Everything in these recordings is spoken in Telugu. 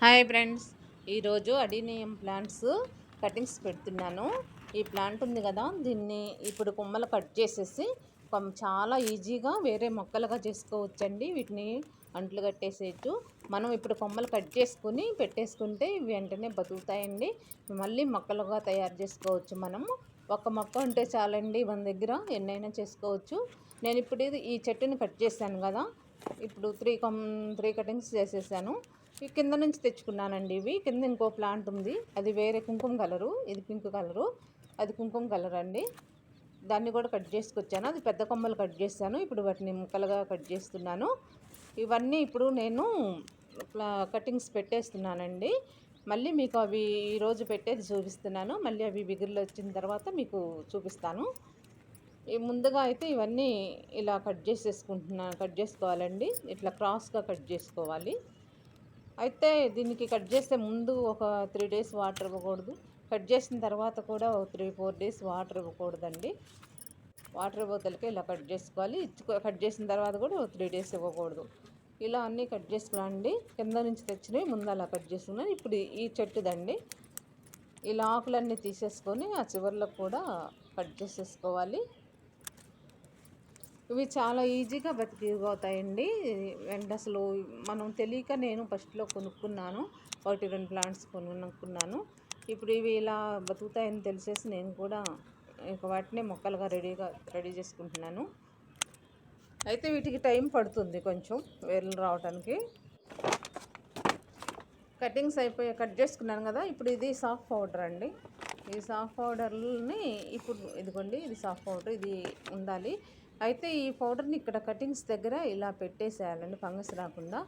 Hi friends. ఈరోజు అడినియం ప్లాంట్స్ కటింగ్స్ పెడుతున్నాను. ఈ ప్లాంట్ ఉంది కదా దీన్ని ఇప్పుడు కొమ్మలు కట్ చేసేసి చాలా ఈజీగా వేరే మొక్కలుగా చేసుకోవచ్చండి. వీటిని అంట్లు కట్టేసేయచ్చు. మనం ఇప్పుడు కొమ్మలు కట్ చేసుకుని పెట్టేసుకుంటే వెంటనే బతుకుతాయండి. మళ్ళీ మొక్కలుగా తయారు చేసుకోవచ్చు మనము ఒక మొక్క ఉంటే చాలండి మన దగ్గర ఎన్నైనా చేసుకోవచ్చు. నేను ఇప్పుడు ఈ చెట్టుని కట్ చేశాను కదా. ఇప్పుడు త్రీ కమ్ త్రీ కటింగ్స్ చేసేసాను. ఈ కింద నుంచి తెచ్చుకున్నానండి ఇవి. కింద ఇంకో ప్లాంట్ ఉంది. అది వేరే కుంకుమ కలరు. ఇది పింక్ కలరు. అది కుంకుమ కలర్ అండి. దాన్ని కూడా కట్ చేసుకొచ్చాను. అది పెద్ద కొమ్మలు కట్ చేస్తాను ఇప్పుడు వాటిని ముక్కలుగా కట్ చేస్తున్నాను. ఇవన్నీ ఇప్పుడు నేను కటింగ్స్ పెట్టేస్తున్నానండి. మళ్ళీ మీకు అవి ఈరోజు పెట్టేది చూపిస్తున్నాను. మళ్ళీ అవి బిగురులు వచ్చిన తర్వాత మీకు చూపిస్తాను. ముందుగా అయితే ఇవన్నీ ఇలా కట్ చేసేసుకుంటున్నాను కట్ చేసుకోవాలండి. ఇట్లా క్రాస్గా కట్ చేసుకోవాలి. అయితే దీనికి కట్ చేస్తే ముందు ఒక త్రీ డేస్ వాటర్ ఇవ్వకూడదు. కట్ చేసిన తర్వాత కూడా ఒక త్రీ ఫోర్ డేస్ వాటర్ ఇవ్వకూడదండి. వాటర్ ఇవ్వతలకి ఇలా కట్ చేసుకోవాలి. కట్ చేసిన తర్వాత కూడా త్రీ డేస్ ఇవ్వకూడదు. ఇలా అన్నీ కట్ చేసుకున్నాండి కింద నుంచి తెచ్చినవి ముందు అలా కట్ చేసుకున్నాను. ఇప్పుడు ఈ చెట్టుదండి. ఇలా ఆకులన్నీ తీసేసుకొని ఆ చివరిలో కూడా కట్ చేసేసుకోవాలి. ఇవి చాలా ఈజీగా బతికిపోతాయండి. అండ్ అసలు మనం తెలియక నేను ఫస్ట్లో కొనుక్కున్నాను. ఒకటి రెండు ప్లాంట్స్ కొనుక్కున్నాను. ఇప్పుడు ఇవి ఇలా బతుకుతాయని తెలిసేసి నేను కూడా ఇక వాటిని మొక్కలుగా రెడీగా రెడీ చేసుకుంటున్నాను. అయితే వీటికి టైం పడుతుంది కొంచెం వేర్లు రావడానికి కటింగ్స్ అయిపోయి కట్ చేసుకున్నాను కదా ఇప్పుడు ఇది సాఫ్ట్ పౌడర్ అండి. ఈ సాఫ్ట్ పౌడర్ని ఇప్పుడు ఇదిగోండి ఇది సాఫ్ట్ పౌడర్ ఇది ఉండాలి. అయితే ఈ పౌడర్ని ఇక్కడ కటింగ్స్ దగ్గర ఇలా పెట్టేసేయాలండి ఫంగస్ రాకుండా.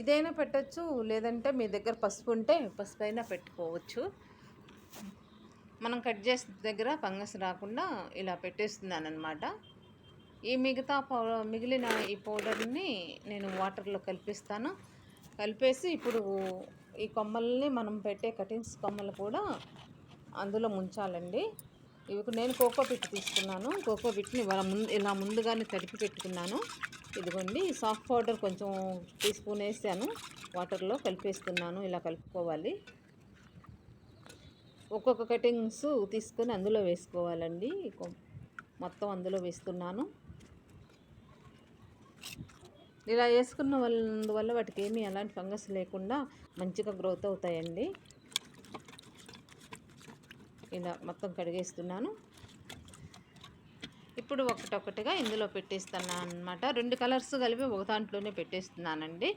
ఇదైనా పెట్టచ్చు లేదంటే మీ దగ్గర పసుపు ఉంటే పసుపు అయినా పెట్టుకోవచ్చు. మనం కట్ చేసిన దగ్గర ఫంగస్ రాకుండా ఇలా పెట్టేస్తున్నాను అనమాట ఈ మిగతా మిగిలిన ఈ పౌడర్ని నేను వాటర్లో కలిపిస్తాను. కలిపేసి ఇప్పుడు ఈ కొమ్మల్ని మనం పెట్టే కటింగ్స్ కొమ్మలు కూడా అందులో ముంచాలండి. ఇవి నేను కోకో పిట్ తీసుకున్నాను. కోకో పిట్ని ముందు ఇలా ముందుగానే తడిపి పెట్టుకున్నాను. ఇదిగోండి సాఫ్ట్ పౌడర్ కొంచెం టీ స్పూన్ వేసాను. వాటర్లో కలిపేస్తున్నాను ఇలా కలుపుకోవాలి. ఒక్కొక్క కటింగ్స్ తీసుకొని అందులో వేసుకోవాలండి. మొత్తం అందులో వేస్తున్నాను. ఇలా వేసుకున్న వల్ల వాటికి ఏమీ అలాంటి ఫంగస్ లేకుండా మంచిగా గ్రోత్ అవుతాయండి. ఇలా మొత్తం కడిగేస్తున్నాను. ఇప్పుడు ఒకటొకటిగా ఇందులో పెట్టేస్తాను అనమాట రెండు కలర్స్ కలిపి ఒక దాంట్లోనే పెట్టేస్తున్నానండి.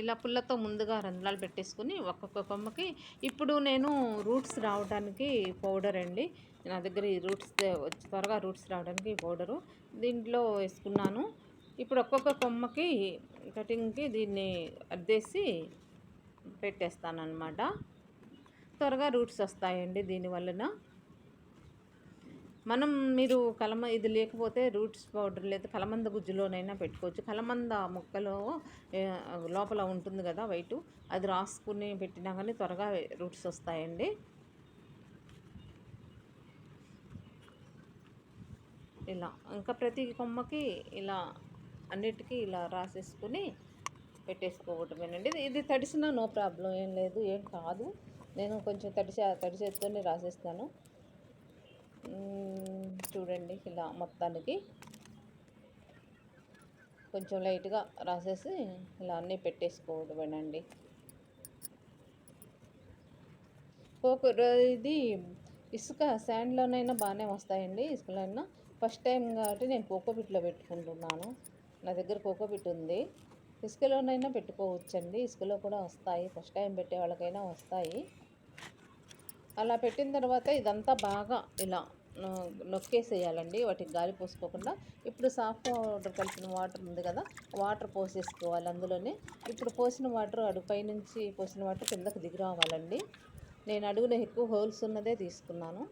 ఇలా పుల్లతో ముందుగా రంధ్రాలు పెట్టేసుకుని ఒక్కొక్క కొమ్మకి ఇప్పుడు నేను రూట్స్ రావడానికి పౌడర్ అండి. నా దగ్గర ఈ రూట్స్ త్వరగా రూట్స్ రావడానికి పౌడరు దీంట్లో వేసుకున్నాను. ఇప్పుడు ఒక్కొక్క కొమ్మకి కటింగ్కి దీన్ని అద్దేసి పెట్టేస్తాను అనమాట త్వరగా రూట్స్ వస్తాయండి దీనివలన మనం మీరు కలమ ఇది లేకపోతే రూట్స్ పౌడర్ లేదా కలమంద గుజ్జులోనైనా పెట్టుకోవచ్చు. కలమంద ముక్కలో లోపల ఉంటుంది కదా వైటు అది రాసుకుని పెట్టినా కానీ త్వరగా రూట్స్ వస్తాయండి. ఇలా ఇంకా ప్రతి కొమ్మకి ఇలా అన్నిటికీ ఇలా రాసేసుకుని పెట్టేసుకోవటమేనండి. ఇది తడిసినా నో ప్రాబ్లం ఏం లేదు ఏం కాదు. నేను కొంచెం తడి తడి చేతితోనే రాసేస్తాను. చూడండి ఇలా మొత్తానికి. కొంచెం లైట్గా రాసేసి ఇలా అన్నీ పెట్టేసుకోవడమేనండి. కోకు ఇది ఇసుక శాండ్లోనైనా బాగానే వస్తాయండి ఇసుకలైనా. ఫస్ట్ టైం కాబట్టి నేను కోకోపిట్లో పెట్టుకుంటున్నాను. నా దగ్గర కోకోపిట్ ఉంది. ఇసుకలోనైనా పెట్టుకోవచ్చండి. ఇసుకలో కూడా వస్తాయి. ఫస్ట్ టైం పెట్టే వాళ్ళకైనా వస్తాయి. అలా పెట్టిన తర్వాత ఇదంతా బాగా ఇలా నొక్కేసేయాలండి. వాటికి గాలి పోసుకోకుండా. ఇప్పుడు సాఫ్ట్ పౌడర్ కలిపిన వాటర్ ఉంది కదా వాటర్ పోసేసుకోవాలి అందులోనే. ఇప్పుడు పోసిన వాటర్ అడుపై నుంచి పోసిన వాటర్ కిందకు దిగి రావాలండి. నేను అడుగున ఎక్కువ హోల్స్ ఉన్నదే తీసుకున్నాను.